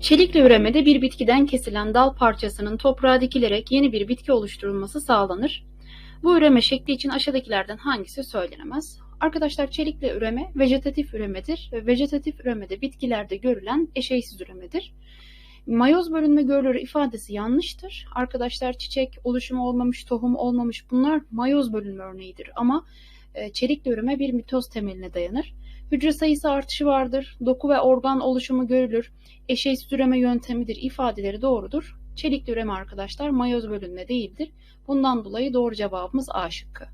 Çelikle üremede bir bitkiden kesilen dal parçasının toprağa dikilerek yeni bir bitki oluşturulması sağlanır. Bu üreme şekli için aşağıdakilerden hangisi söylenemez? Arkadaşlar çelikle üreme vejetatif üremedir ve vejetatif üremede bitkilerde görülen eşeysiz üremedir. Mayoz bölünme görülür ifadesi yanlıştır. Arkadaşlar çiçek oluşumu olmamış, tohum olmamış bunlar mayoz bölünme örneğidir ama e, çelikle üreme bir mitoz temeline dayanır. Hücre sayısı artışı vardır, doku ve organ oluşumu görülür, eşeğsiz üreme yöntemidir ifadeleri doğrudur. Çelikli üreme arkadaşlar mayoz bölünme değildir. Bundan dolayı doğru cevabımız A şıkkı.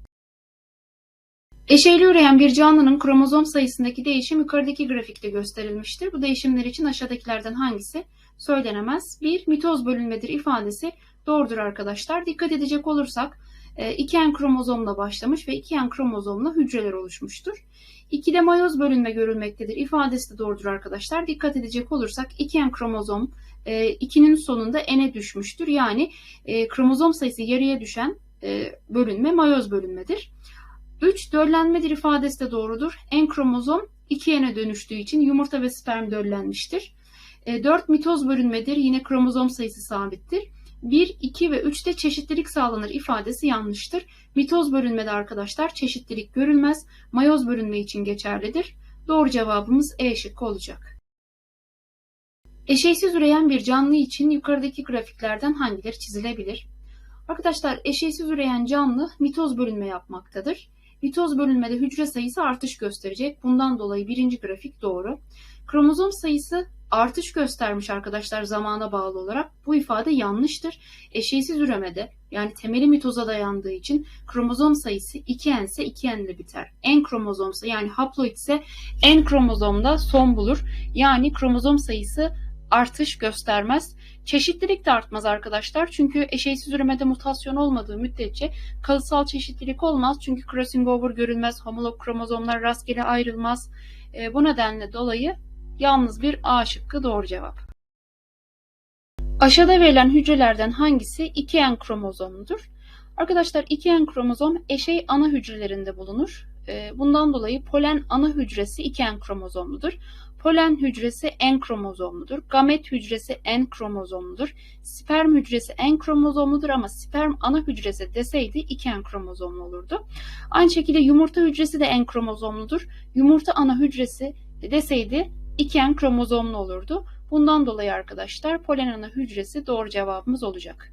Eşeyli üreyen bir canlının kromozom sayısındaki değişim yukarıdaki grafikte gösterilmiştir. Bu değişimler için aşağıdakilerden hangisi söylenemez? 1. Mitoz bölünmedir ifadesi doğrudur arkadaşlar. Dikkat edecek olursak 2N kromozomla başlamış ve 2N kromozomla hücreler oluşmuştur. 2'de mayoz bölünme görülmektedir. İfadesi de doğrudur arkadaşlar. Dikkat edecek olursak 2N kromozom 2'nin sonunda N'e düşmüştür. Yani e, kromozom sayısı yarıya düşen e, bölünme mayoz bölünmedir. 3 döllenmedir ifadesi de doğrudur. N kromozom 2N'e dönüştüğü için yumurta ve sperm döllenmiştir. 4 mitoz bölünmedir. Yine kromozom sayısı sabittir. 1, 2 ve 3'te çeşitlilik sağlanır ifadesi yanlıştır. Mitoz bölünmede arkadaşlar çeşitlilik görülmez. Mayoz bölünme için geçerlidir. Doğru cevabımız E şıkkı olacak. Eşeysiz üreyen bir canlı için yukarıdaki grafiklerden hangileri çizilebilir? Arkadaşlar eşeysiz üreyen canlı mitoz bölünme yapmaktadır. Mitoz bölünmede hücre sayısı artış gösterecek. Bundan dolayı birinci grafik doğru. Kromozom sayısı artış göstermiş arkadaşlar zamana bağlı olarak. Bu ifade yanlıştır. Eşeysiz üremede yani temeli mitoza dayandığı için kromozom sayısı 2N ise 2N ile biter. N kromozomsa yani haploid ise N kromozomda son bulur. Yani kromozom sayısı artış göstermez. Çeşitlilik de artmaz arkadaşlar. Çünkü eşeysiz üremede mutasyon olmadığı müddetçe kalıtsal çeşitlilik olmaz. Çünkü crossing over görülmez. Homolog kromozomlar rastgele ayrılmaz. E, bu nedenle dolayı yalnız bir A şıkkı doğru cevap. Aşağıda verilen hücrelerden hangisi 2N kromozomludur? Arkadaşlar 2N kromozom eşey ana hücrelerinde bulunur. Bundan dolayı polen ana hücresi 2N kromozomludur. Polen hücresi N kromozomludur. Gamet hücresi N kromozomludur. Sperm hücresi N kromozomludur ama sperm ana hücresi deseydi 2N kromozomlu olurdu. Aynı şekilde yumurta hücresi de N kromozomludur. Yumurta ana hücresi deseydi 2N kromozomlu olurdu. Bundan dolayı arkadaşlar polen ana hücresi doğru cevabımız olacak.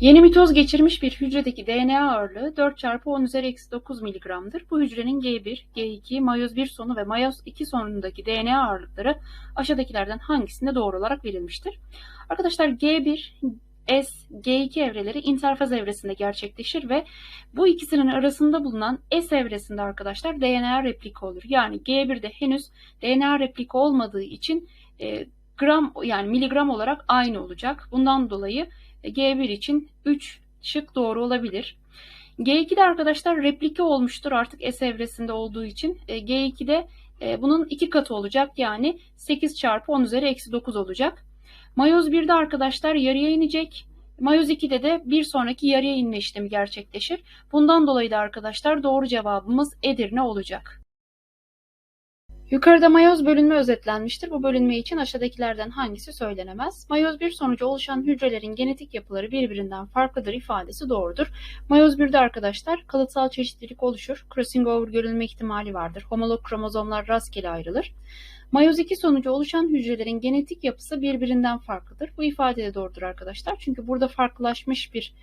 Yeni mitoz geçirmiş bir hücredeki DNA ağırlığı 4 çarpı 10 üzeri eksi 9 mg'dır. Bu hücrenin G1, G2, mayoz 1 sonu ve mayoz 2 sonundaki DNA ağırlıkları aşağıdakilerden hangisinde doğru olarak verilmiştir? Arkadaşlar G1, S, G2 evreleri interfaz evresinde gerçekleşir ve bu ikisinin arasında bulunan S evresinde arkadaşlar DNA replika olur. Yani G1'de henüz DNA replika olmadığı için e, gram yani miligram olarak aynı olacak. Bundan dolayı G1 için 3 şık doğru olabilir. G2'de arkadaşlar replike olmuştur artık S evresinde olduğu için. E, G2'de e, bunun iki katı olacak yani 8 çarpı 10 üzeri eksi 9 olacak. Mayoz 1'de arkadaşlar yarıya inecek. Mayoz 2'de de bir sonraki yarıya inme işlemi gerçekleşir. Bundan dolayı da arkadaşlar doğru cevabımız Edirne olacak. Yukarıda mayoz bölünme özetlenmiştir. Bu bölünme için aşağıdakilerden hangisi söylenemez? Mayoz 1 sonucu oluşan hücrelerin genetik yapıları birbirinden farklıdır ifadesi doğrudur. Mayoz 1'de arkadaşlar kalıtsal çeşitlilik oluşur. Crossing over görülme ihtimali vardır. Homolog kromozomlar rastgele ayrılır. Mayoz 2 sonucu oluşan hücrelerin genetik yapısı birbirinden farklıdır. Bu ifade de doğrudur arkadaşlar. Çünkü burada farklılaşmış bir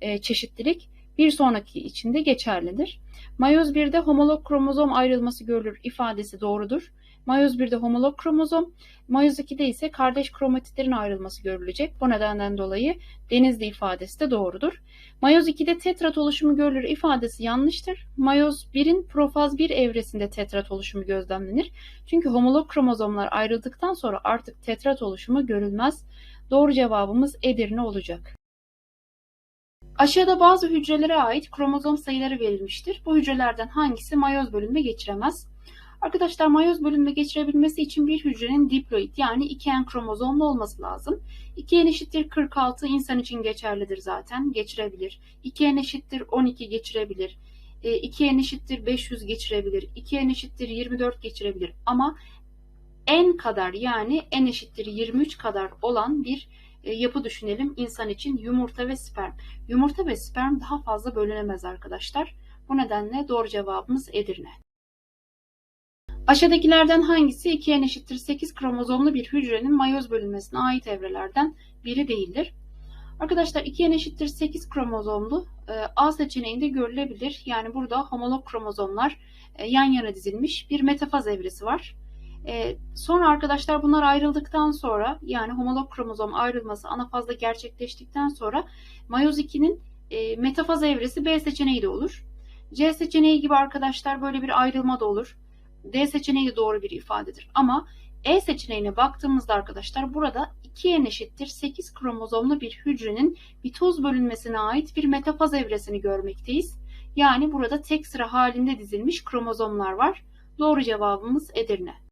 e, çeşitlilik bir sonraki içinde geçerlidir. Mayoz 1'de homolog kromozom ayrılması görülür ifadesi doğrudur. Mayoz 1'de homolog kromozom, mayoz 2'de ise kardeş kromatitlerin ayrılması görülecek. Bu nedenden dolayı denizli ifadesi de doğrudur. Mayoz 2'de tetrat oluşumu görülür ifadesi yanlıştır. Mayoz 1'in profaz 1 evresinde tetrat oluşumu gözlemlenir. Çünkü homolog kromozomlar ayrıldıktan sonra artık tetrat oluşumu görülmez. Doğru cevabımız Edirne olacak. Aşağıda bazı hücrelere ait kromozom sayıları verilmiştir. Bu hücrelerden hangisi mayoz bölünme geçiremez? Arkadaşlar mayoz bölünme geçirebilmesi için bir hücrenin diploid yani 2N kromozomlu olması lazım. 2N eşittir 46 insan için geçerlidir zaten geçirebilir. 2N eşittir 12 geçirebilir. 2N eşittir 500 geçirebilir. 2N eşittir 24 geçirebilir. Ama n kadar yani n eşittir 23 kadar olan bir e, yapı düşünelim insan için yumurta ve sperm. Yumurta ve sperm daha fazla bölünemez arkadaşlar. Bu nedenle doğru cevabımız Edirne. Aşağıdakilerden hangisi 2n eşittir 8 kromozomlu bir hücrenin mayoz bölünmesine ait evrelerden biri değildir? Arkadaşlar 2n eşittir 8 kromozomlu e, A seçeneğinde görülebilir. Yani burada homolog kromozomlar e, yan yana dizilmiş bir metafaz evresi var. E, sonra arkadaşlar bunlar ayrıldıktan sonra yani homolog kromozom ayrılması anafazda gerçekleştikten sonra mayoz 2'nin metafaz evresi B seçeneği de olur. C seçeneği gibi arkadaşlar böyle bir ayrılma da olur. D seçeneği de doğru bir ifadedir. Ama E seçeneğine baktığımızda arkadaşlar burada 2N eşittir 8 kromozomlu bir hücrenin mitoz bölünmesine ait bir metafaz evresini görmekteyiz. Yani burada tek sıra halinde dizilmiş kromozomlar var. Doğru cevabımız Edirne.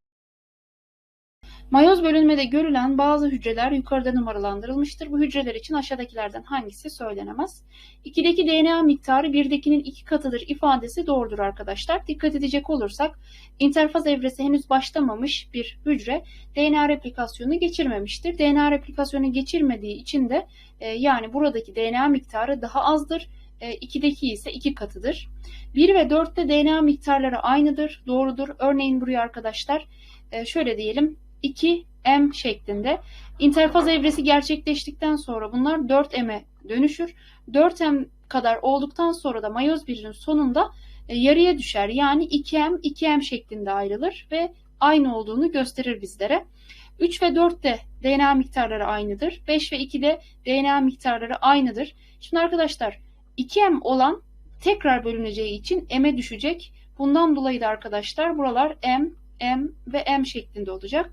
Mayoz bölünmede görülen bazı hücreler yukarıda numaralandırılmıştır. Bu hücreler için aşağıdakilerden hangisi söylenemez? 2'deki DNA miktarı 1'dekinin 2 katıdır ifadesi doğrudur arkadaşlar. Dikkat edecek olursak interfaz evresi henüz başlamamış bir hücre DNA replikasyonu geçirmemiştir. DNA replikasyonu geçirmediği için de e, yani buradaki DNA miktarı daha azdır. 2'deki e, ise 2 katıdır. 1 ve 4'te DNA miktarları aynıdır. Doğrudur. Örneğin buraya arkadaşlar e, şöyle diyelim 2M şeklinde. İnterfaz evresi gerçekleştikten sonra bunlar 4M'e dönüşür. 4M kadar olduktan sonra da mayoz birinin sonunda e, yarıya düşer. Yani 2M 2M şeklinde ayrılır ve aynı olduğunu gösterir bizlere. 3 ve 4 de DNA miktarları aynıdır. 5 ve 2 de DNA miktarları aynıdır. Şimdi arkadaşlar 2M olan tekrar bölüneceği için M'e düşecek. Bundan dolayı da arkadaşlar buralar M, M ve M şeklinde olacak.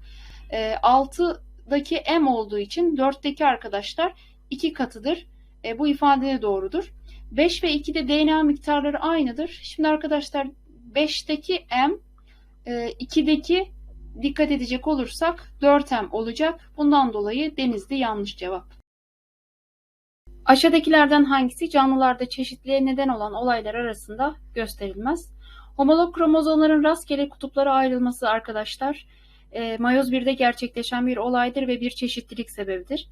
E, ee, 6'daki M olduğu için 4'teki arkadaşlar 2 katıdır. E, bu ifade de doğrudur. 5 ve 2'de DNA miktarları aynıdır. Şimdi arkadaşlar 5'teki M, e, 2'deki dikkat edecek olursak 4M olacak. Bundan dolayı Denizli yanlış cevap. Aşağıdakilerden hangisi canlılarda çeşitliğe neden olan olaylar arasında gösterilmez? Homolog kromozomların rastgele kutuplara ayrılması arkadaşlar e, mayoz 1'de gerçekleşen bir olaydır ve bir çeşitlilik sebebidir.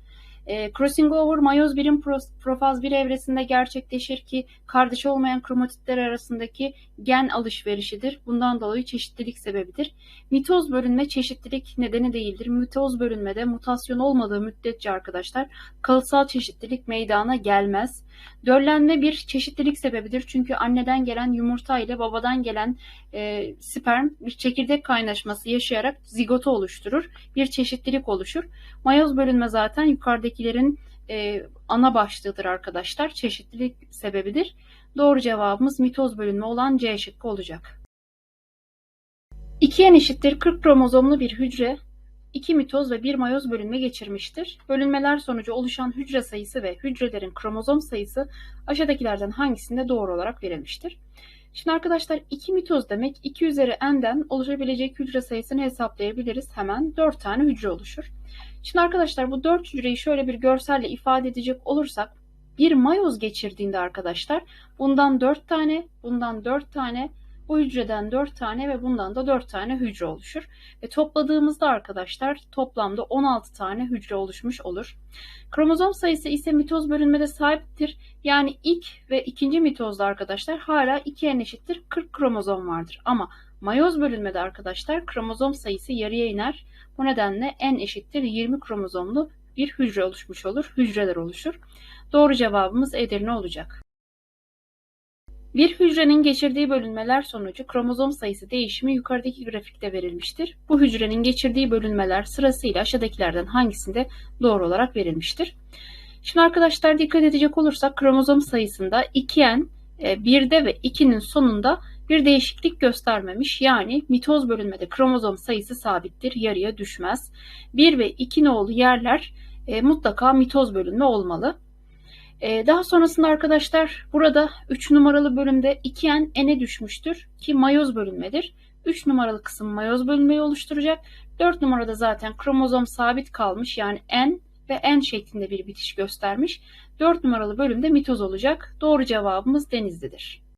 E, crossing over mayoz 1'in profaz 1 evresinde gerçekleşir ki kardeş olmayan kromatitler arasındaki gen alışverişidir. Bundan dolayı çeşitlilik sebebidir. Mitoz bölünme çeşitlilik nedeni değildir. Mitoz bölünmede mutasyon olmadığı müddetçe arkadaşlar kalıtsal çeşitlilik meydana gelmez. Döllenme bir çeşitlilik sebebidir. Çünkü anneden gelen yumurta ile babadan gelen e, sperm bir çekirdek kaynaşması yaşayarak zigotu oluşturur. Bir çeşitlilik oluşur. Mayoz bölünme zaten yukarıdakilerin e, ana başlığıdır arkadaşlar. Çeşitlilik sebebidir. Doğru cevabımız mitoz bölünme olan C şıkkı olacak. 2N eşittir 40 kromozomlu bir hücre 2 mitoz ve 1 mayoz bölünme geçirmiştir. Bölünmeler sonucu oluşan hücre sayısı ve hücrelerin kromozom sayısı aşağıdakilerden hangisinde doğru olarak verilmiştir? Şimdi arkadaşlar 2 mitoz demek 2 üzeri n'den oluşabilecek hücre sayısını hesaplayabiliriz. Hemen 4 tane hücre oluşur. Şimdi arkadaşlar bu 4 hücreyi şöyle bir görselle ifade edecek olursak bir mayoz geçirdiğinde arkadaşlar bundan 4 tane, bundan 4 tane, bu hücreden 4 tane ve bundan da 4 tane hücre oluşur. Ve topladığımızda arkadaşlar toplamda 16 tane hücre oluşmuş olur. Kromozom sayısı ise mitoz bölünmede sahiptir. Yani ilk ve ikinci mitozda arkadaşlar hala 2n eşittir 40 kromozom vardır. Ama mayoz bölünmede arkadaşlar kromozom sayısı yarıya iner. Bu nedenle n eşittir 20 kromozomlu bir hücre oluşmuş olur. Hücreler oluşur. Doğru cevabımız Edirne olacak. Bir hücrenin geçirdiği bölünmeler sonucu kromozom sayısı değişimi yukarıdaki grafikte verilmiştir. Bu hücrenin geçirdiği bölünmeler sırasıyla aşağıdakilerden hangisinde doğru olarak verilmiştir? Şimdi arkadaşlar dikkat edecek olursak kromozom sayısında 2n 1'de e, ve 2'nin sonunda bir değişiklik göstermemiş. Yani mitoz bölünmede kromozom sayısı sabittir, yarıya düşmez. 1 ve 2 nolu yerler e, mutlaka mitoz bölünme olmalı. Ee, daha sonrasında arkadaşlar burada 3 numaralı bölümde 2n n'e düşmüştür ki mayoz bölünmedir. 3 numaralı kısım mayoz bölünmeyi oluşturacak. 4 numarada zaten kromozom sabit kalmış yani n ve n şeklinde bir bitiş göstermiş. 4 numaralı bölümde mitoz olacak. Doğru cevabımız Denizli'dir.